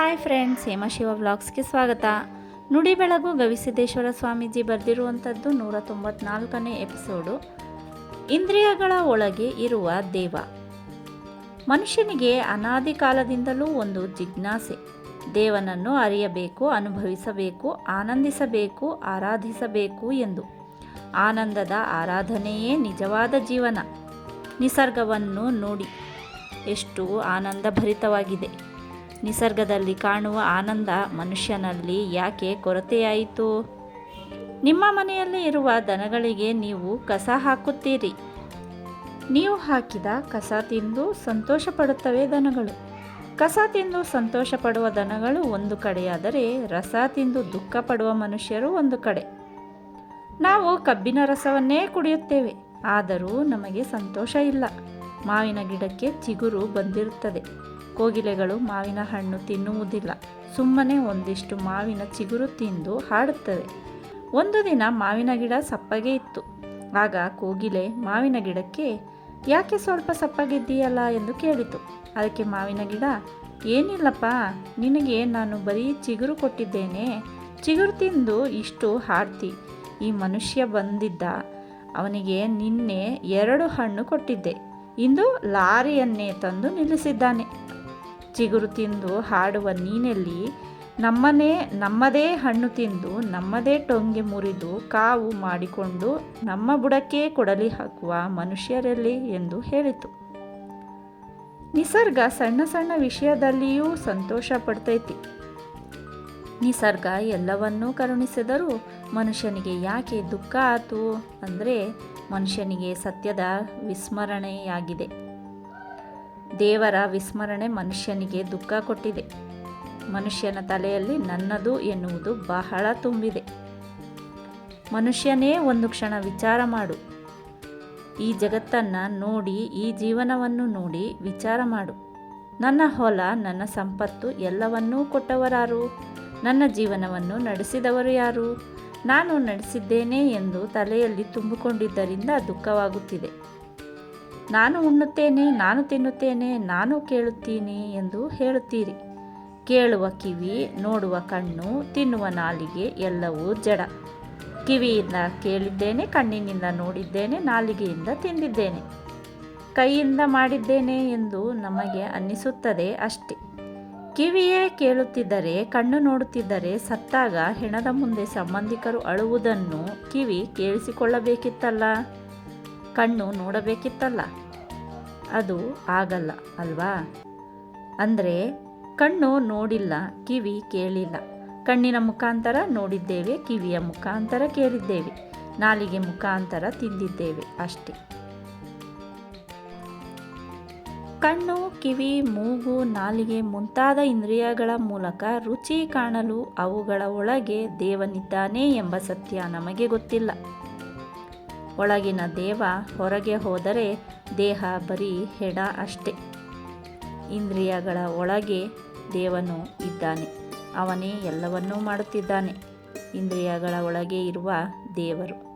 Hi friends ಹೇಮಶಿವ ವ್ಲಾಗ್ಸ್ಗೆ ಸ್ವಾಗತ. ನುಡಿ ಬೆಳಗು ಗವಿಸಿದ್ದೇಶ್ವರ ಸ್ವಾಮೀಜಿ ಬರೆದಿರುವಂಥದ್ದು ನೂರ ತೊಂಬತ್ನಾಲ್ಕನೇ ಎಪಿಸೋಡು. ಇಂದ್ರಿಯಗಳ ಒಳಗೆ ಇರುವ ದೇವ. ಮನುಷ್ಯನಿಗೆ ಅನಾದಿ ಕಾಲದಿಂದಲೂ ಒಂದು ಜಿಜ್ಞಾಸೆ. ದೇವನನ್ನು ಅರಿಯಬೇಕು, ಅನುಭವಿಸಬೇಕು, ಆನಂದಿಸಬೇಕು, ಆರಾಧಿಸಬೇಕು ಎಂದು. ಆನಂದದ ಆರಾಧನೆಯೇ ನಿಜವಾದ ಜೀವನ. ನಿಸರ್ಗವನ್ನು ನೋಡಿ. ಎಷ್ಟು ಆನಂದಭರಿತವಾಗಿದೆ. ನಿಸರ್ಗದಲ್ಲಿ ಕಾಣುವ ಆನಂದ ಮನುಷ್ಯನಲ್ಲಿ ಯಾಕೆ ಕೊರತೆಯಾಯಿತು? ನಿಮ್ಮ ಮನೆಯಲ್ಲಿ ಇರುವ ದನಗಳಿಗೆ ನೀವು ಕಸ ಹಾಕುತ್ತೀರಿ. ನೀವು ಹಾಕಿದ ಕಸ ತಿಂದು ಸಂತೋಷ ಪಡುತ್ತವೆ ದನಗಳು. ಕಸ ತಿಂದು ಸಂತೋಷ ಪಡುವ ದನಗಳು ಒಂದು ಕಡೆಯಾದರೆ ರಸ ತಿಂದು ದುಃಖ ಪಡುವ ಮನುಷ್ಯರು ಒಂದು ಕಡೆ. ನಾವು ಕಬ್ಬಿನ ರಸವನ್ನೇ ಕುಡಿಯುತ್ತೇವೆ. ಆದರೂ ನಮಗೆ ಸಂತೋಷ ಇಲ್ಲ. ಮಾವಿನ ಗಿಡಕ್ಕೆ ಚಿಗುರು ಬಂದಿರುತ್ತದೆ. ಕೋಗಿಲೆಗಳು ಮಾವಿನ ಹಣ್ಣು ತಿನ್ನುವುದಿಲ್ಲ. ಸುಮ್ಮನೆ ಒಂದಿಷ್ಟು ಮಾವಿನ ಚಿಗುರು ತಿಂದು ಹಾಡುತ್ತದೆ ಒಂದು ದಿನ ಮಾವಿನ ಗಿಡ ಸಪ್ಪಗೆ ಇತ್ತು. ಆಗ ಕೋಗಿಲೆ ಮಾವಿನ ಗಿಡಕ್ಕೆ, ಯಾಕೆ ಸ್ವಲ್ಪ ಸಪ್ಪಗಿದ್ದೀಯಲ್ಲ? ಎಂದು ಕೇಳಿತು. ಅದಕ್ಕೆ ಮಾವಿನ ಗಿಡ, ಏನಿಲ್ಲಪ್ಪ, ನಿನಗೆ ನಾನು ಬರೀ ಚಿಗುರು ಕೊಟ್ಟಿದ್ದೇನೆ. ಚಿಗುರು ತಿಂದು ಇಷ್ಟು ಹಾಡ್ತಿ. ಈ ಮನುಷ್ಯ ಬಂದಿದ್ದ. ಅವನಿಗೆ ನಿನ್ನೆ ಎರಡು ಹಣ್ಣು ಕೊಟ್ಟಿದ್ದೆ. ಇಂದು ಲಾರಿಯನ್ನೇ ತಂದು ನಿಲ್ಲಿಸಿದ್ದಾನೆ. ಚಿಗುರು ತಿಂದು ಹಾಡುವ ನೀನೆಲ್ಲಿ ನಮ್ಮನೇ ನಮ್ಮದೇ ಹಣ್ಣು ತಿಂದು ನಮ್ಮದೇ ಟೊಂಗೆ ಮುರಿದು ಕಾವು ಮಾಡಿಕೊಂಡು ನಮ್ಮ ಬುಡಕ್ಕೆ ಕೊಡಲಿ ಹಾಕುವ ಮನುಷ್ಯರಲ್ಲಿ ಎಂದು ಹೇಳಿತು. ನಿಸರ್ಗ ಸಣ್ಣ ಸಣ್ಣ ವಿಷಯದಲ್ಲಿಯೂ ಸಂತೋಷ ಪಡ್ತೈತಿ. ನಿಸರ್ಗ ಎಲ್ಲವನ್ನೂ ಕರುಣಿಸಿದರೂ ಮನುಷ್ಯನಿಗೆ ಯಾಕೆ ದುಃಖ ಆತು ಅಂದರೆ ಮನುಷ್ಯನಿಗೆ ಸತ್ಯದ ವಿಸ್ಮರಣೆಯಾಗಿದೆ. ದೇವರ ವಿಸ್ಮರಣೆ ಮನುಷ್ಯನಿಗೆ ದುಃಖ ಕೊಟ್ಟಿದೆ. ಮನುಷ್ಯನ ತಲೆಯಲ್ಲಿ ನನ್ನದು ಎನ್ನುವುದು ಬಹಳ ತುಂಬಿದೆ. ಮನುಷ್ಯನೇ ಒಂದು ಕ್ಷಣ ವಿಚಾರ ಮಾಡು. ಈ ಜಗತ್ತನ್ನು ನೋಡಿ, ಈ ಜೀವನವನ್ನು ನೋಡಿ ವಿಚಾರ ಮಾಡು. ನನ್ನ ಹೊಲ, ನನ್ನ ಸಂಪತ್ತು ಎಲ್ಲವನ್ನೂ ಕೊಟ್ಟವರಾರು. ನನ್ನ ಜೀವನವನ್ನು ನಡೆಸಿದವರು ಯಾರು? ನಾನು ನಡೆಸಿದ್ದೇನೆ ಎಂದು ತಲೆಯಲ್ಲಿ ತುಂಬಿಕೊಂಡಿದ್ದರಿಂದ ದುಃಖವಾಗುತ್ತಿದೆ. ನಾನು ಉಣ್ಣುತ್ತೇನೆ, ನಾನು ತಿನ್ನುತ್ತೇನೆ, ನಾನು ಕೇಳುತ್ತೀನಿ ಎಂದು ಹೇಳುತ್ತೀರಿ. ಕೇಳುವ ಕಿವಿ, ನೋಡುವ ಕಣ್ಣು, ತಿನ್ನುವ ನಾಲಿಗೆ ಎಲ್ಲವೂ ಜಡ. ಕಿವಿಯಿಂದ ಕೇಳಿದ್ದೇನೆ, ಕಣ್ಣಿನಿಂದ ನೋಡಿದ್ದೇನೆ, ನಾಲಿಗೆಯಿಂದ ತಿಂದಿದ್ದೇನೆ. ಕೈಯಿಂದ ಮಾಡಿದ್ದೇನೆ ಎಂದು ನಮಗೆ ಅನ್ನಿಸುತ್ತದೆ ಅಷ್ಟೆ. ಕಿವಿಯೇ ಕೇಳುತ್ತಿದ್ದರೆ, ಕಣ್ಣು ನೋಡುತ್ತಿದ್ದರೆ ಸತ್ತಾಗ ಹೆಣದ ಮುಂದೆ ಸಂಬಂಧಿಕರು ಅಳುವುದನ್ನು ಕಿವಿ ಕೇಳಿಸಿಕೊಳ್ಳಬೇಕಿತ್ತಲ್ಲ? ಕಣ್ಣು ನೋಡಬೇಕಿತ್ತಲ್ಲ? ಅದು ಆಗಲ್ಲ, ಅಲ್ವಾ? ಅಂದರೆ ಕಣ್ಣು ನೋಡಿಲ್ಲ, ಕಿವಿ ಕೇಳಿಲ್ಲ. ಕಣ್ಣಿನ ಮುಖಾಂತರ ನೋಡಿದ್ದೇವೆ, ಕಿವಿಯ ಮುಖಾಂತರ ಕೇಳಿದ್ದೇವೆ. ನಾಲಿಗೆ ಮುಖಾಂತರ ತಿಂದಿದ್ದೇವೆ ಅಷ್ಟೇ. ಕಣ್ಣು, ಕಿವಿ, ಮೂಗು, ನಾಲಿಗೆ ಮುಂತಾದ ಇಂದ್ರಿಯಗಳ ಮೂಲಕ ರುಚಿ ಕಾಣಲು ಅವುಗಳ ಒಳಗೆ ದೇವನಿದ್ದಾನೆ ಎಂಬ ಸತ್ಯ ನಮಗೆ ಗೊತ್ತಿಲ್ಲ. ಒಳಗಿನ ದೇವ ಹೊರಗೆ ಹೋದರೆ ದೇಹ ಬರೀ ಹೆಡ ಅಷ್ಟೆ. ಇಂದ್ರಿಯಗಳ ಒಳಗೆ ದೇವನು ಇದ್ದಾನೆ. ಅವನೇ ಎಲ್ಲವನ್ನೂ ಮಾಡುತ್ತಿದ್ದಾನೆ. ಇಂದ್ರಿಯಗಳ ಒಳಗೆ ಇರುವ ದೇವರು.